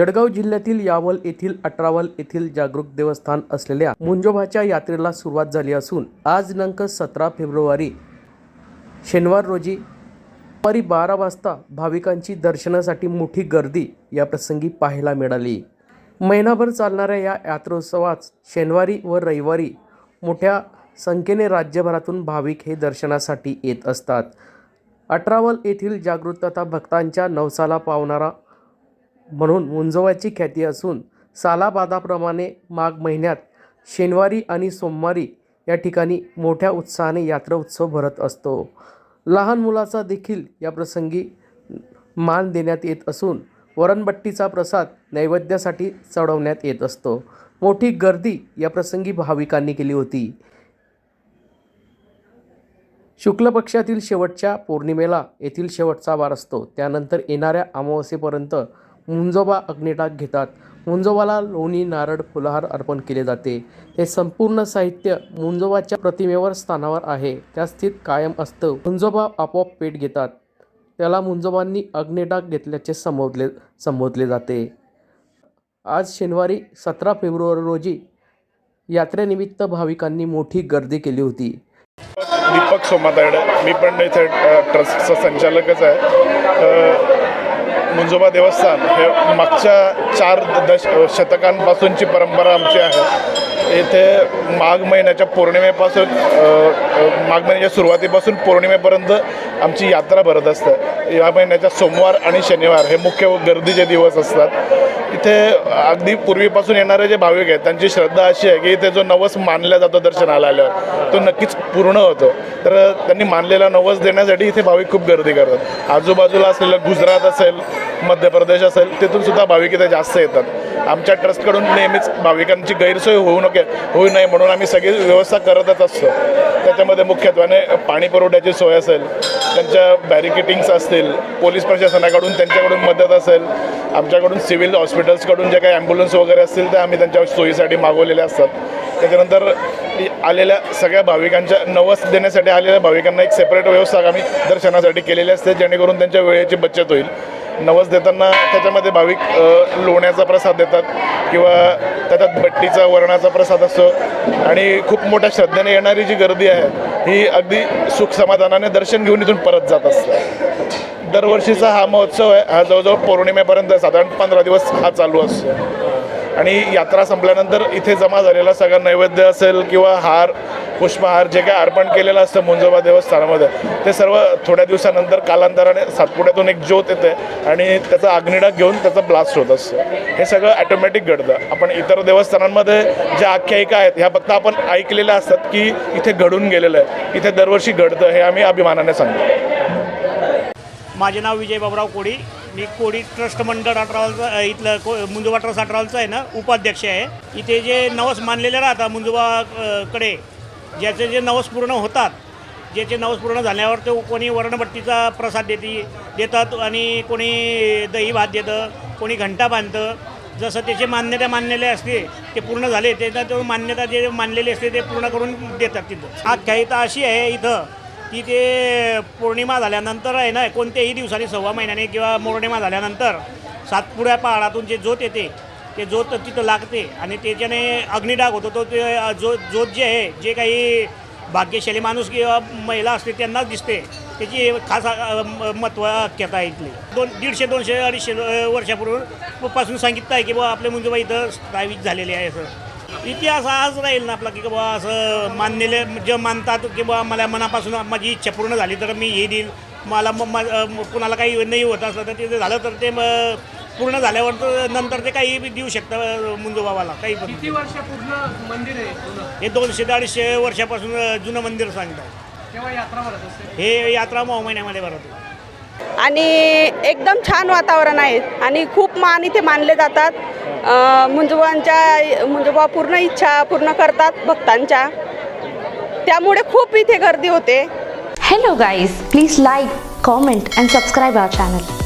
जळगाव जिल्ह्यातील यावल येथील अठरावल येथील जागरूक देवस्थान असलेल्या मुंजोबाच्या यात्रेला सुरुवात झाली असून आज दिनांक सतरा फेब्रुवारी शनिवार रोजी दुपारी बारा वाजता भाविकांची दर्शनासाठी मोठी गर्दी या प्रसंगी पाहायला मिळाली. महिनाभर चालणाऱ्या या यात्रोत्सवात शनिवारी व रविवारी मोठ्या संख्येने राज्यभरातून भाविक हे दर्शनासाठी येत असतात. अठरावल येथील जागृतता भक्तांच्या नवसाला पावणारा म्हणून मुंजवाची ख्याती असून सालाबादाप्रमाणे माघ महिन्यात शनिवारी आणि सोमवारी या ठिकाणी मोठ्या उत्साहाने यात्रा उत्सव भरत असतो. लहान मुलाचा देखील या प्रसंगी मान देण्यात येत असून वरणबट्टीचा प्रसाद नैवेद्यासाठी चढवण्यात येत असतो. मोठी गर्दी या प्रसंगी भाविकांनी केली होती. शुक्ल पक्षातील शेवटच्या पौर्णिमेला येथील शेवटचा वार असतो. त्यानंतर येणाऱ्या अमावस्येपर्यंत मुंजोबा अग्निटाक घेतात. मुंजोबाला लोणी नारळ फुलहार अर्पण केले जाते. हे संपूर्ण साहित्य मुंजोबाच्या प्रतिमेवर स्थानावर आहे. त्या स्थित कायम असतं. मुंजोबा आपोआप पेट घेतात. त्याला मुंजोबांनी अग्निटाक घेतल्याचे संबोधले संबोधले जाते. आज शनिवारी सतरा फेब्रुवारी रोजी यात्रेनिमित्त भाविकांनी मोठी गर्दी केली होती. दीपक सोमातायडे मी पण इथे ट्रस्टचा संचालकच आहे. मुंजोबा देवस्थान हे मागच्या चार दश शतकांपासूनची परंपरा आमची आहे. येथे माघ महिन्याच्या पौर्णिमेपासून माघ महिन्याच्या सुरुवातीपासून पौर्णिमेपर्यंत आमची यात्रा भरत असते. या महिन्याच्या सोमवार आणि शनिवार हे मुख्य गर्दीचे दिवस असतात. इथे अगदी पूर्वीपासून येणारे जे भाविक आहेत त्यांची श्रद्धा अशी आहे की इथे जो नवस मानला जातो दर्शनाला आल्यावर तो नक्कीच पूर्ण होतो. तर त्यांनी मानलेला नवस देण्यासाठी इथे भाविक खूप गर्दी करतात. आजूबाजूला असलेलं गुजरात असेल मध्य प्रदेश असेल तिथून सुद्धा भाविक इथे जास्त येतात. आमच्या ट्रस्टकडून नेहमीच भाविकांची गैरसोय होऊ नके होऊ नये म्हणून आम्ही सगळी व्यवस्था करतच असतो. त्याच्यामध्ये मुख्यत्वाने पाणी पुरवठ्याची सोय असेल त्यांच्या बॅरिकेटिंग्स असतील पोलीस प्रशासनाकडून त्यांच्याकडून मदत असेल आमच्याकडून सिव्हिल हॉस्पिटल्सकडून जे काही ॲम्ब्युलन्स वगैरे असतील ते आम्ही त्यांच्या सोयीसाठी मागवलेले असतात. त्याच्यानंतर आलेल्या सगळ्या भाविकांच्या नवस देण्यासाठी आलेल्या भाविकांना एक सेपरेट व्यवस्था आम्ही दर्शनासाठी केलेली असते जेणेकरून त्यांच्या वेळेची बचत होईल. नवस देताना त्याच्यामध्ये भाविक लोण्याचा प्रसाद देतात किंवा त्याच्यात भट्टीचा वरणाचा प्रसाद असतो. आणि खूप मोठ्या श्रद्धेने येणारी जी गर्दी आहे ही अगदी सुख समाधानाने दर्शन घेऊन इथून परत जात असते. दरवर्षीचा हा महोत्सव आहे हा जवळजवळ पौर्णिमेपर्यंत साधारण पंधरा दिवस हा चालू असतो. आणि यात्रा संपल्यानंतर इथे जमा झालेला सगळा नैवेद्य असेल किंवा हार पुष्पहार जे काय अर्पण केलेलं असतं मुंजोबा देवस्थानामध्ये ते सर्व थोड्या दिवसानंतर कालांतराने सातपुड्यातून एक ज्योत येते आणि त्याचा अग्निडाग घेऊन त्याचा ब्लास्ट होत असतं. हे सगळं ॲटोमॅटिक घडतं. आपण इतर देवस्थानांमध्ये ज्या आख्यायिका आहेत ह्या फक्त आपण ऐकलेल्या असतात की इथे घडून गेलेलं आहे. इथे दरवर्षी घडतं हे आम्ही अभिमानाने सांगतो. माझे नाव विजय बाबराव कोडी मी कोडी ट्रस्ट मंडळ अठरावलचं इथलं को मुंजोबा ट्रस्ट अठरावलचं आहे ना उपाध्यक्ष आहे. इथे जे नवस मानलेले राहतात मुंजोबा ज्याचे जे नवस पूर्ण होतात ज्याचे नवस पूर्ण झाल्यावर ते कोणी वर्णभट्टीचा प्रसाद देते देतात आणि कोणी दही भात देतं कोणी घंटा बांधतं. जसं त्याचे मान्यता मानलेले असते ते पूर्ण झाले त्याचा तो मान्यता जे मानलेली असते ते पूर्ण करून देतात तिथं. आख्यायिका अशी आहे इथं की ते पौर्णिमा झाल्यानंतर आहे ना कोणत्याही दिवसाने सव्वा महिन्याने किंवा पौर्णिमा झाल्यानंतर सातपुड्या पहाडातून जे ज्योत येते ते ज्योत तिथं लागते आणि त्याच्याने अग्निडाग होतो तो ते जो ज्योत जे आहे जे काही भाग्यशाली माणूस किंवा महिला असते त्यांनाच दिसते. त्याची खास म- महत्त्व आख्याता आहे इथली. दोन दीडशे दोनशे अडीचशे वर्षापूर्वी पासून सांगितलं आहे की बाबा आपले मुंजोबा इथं स्थायिक झालेले आहे असं. इतिहास आज राहील ना आपला की बाबा असं मानलेले जे मानतात की बाबा मला मनापासून माझी इच्छा पूर्ण झाली तर मी हे देईल. मला मग म- कुणाला काही नाही होत असलं तर ते झालं तर ते मग पूर्ण झाल्यावर तर नंतर ते काही बी देऊ शकतं मुंजोबाबाला काही पण. किती वर्षापूर्ण मंदिर आहे जुनं हे दोनशे ते अडीचशे वर्षापासून जुनं मंदिर सांगतात. तेव्हा यात्रा भरत असते? हे यात्रा महा महिन्यामध्ये भरतो आणि एकदम छान वातावरण आहे आणि खूप मान इथे मानले जातात. अ, मुंजोबांच्या मुंजोबा पूर्ण इच्छा पूर्ण करतात भक्तांच्या. त्यामुळे खूप इथे गर्दी होते. Hello guys, please like, comment and subscribe our channel.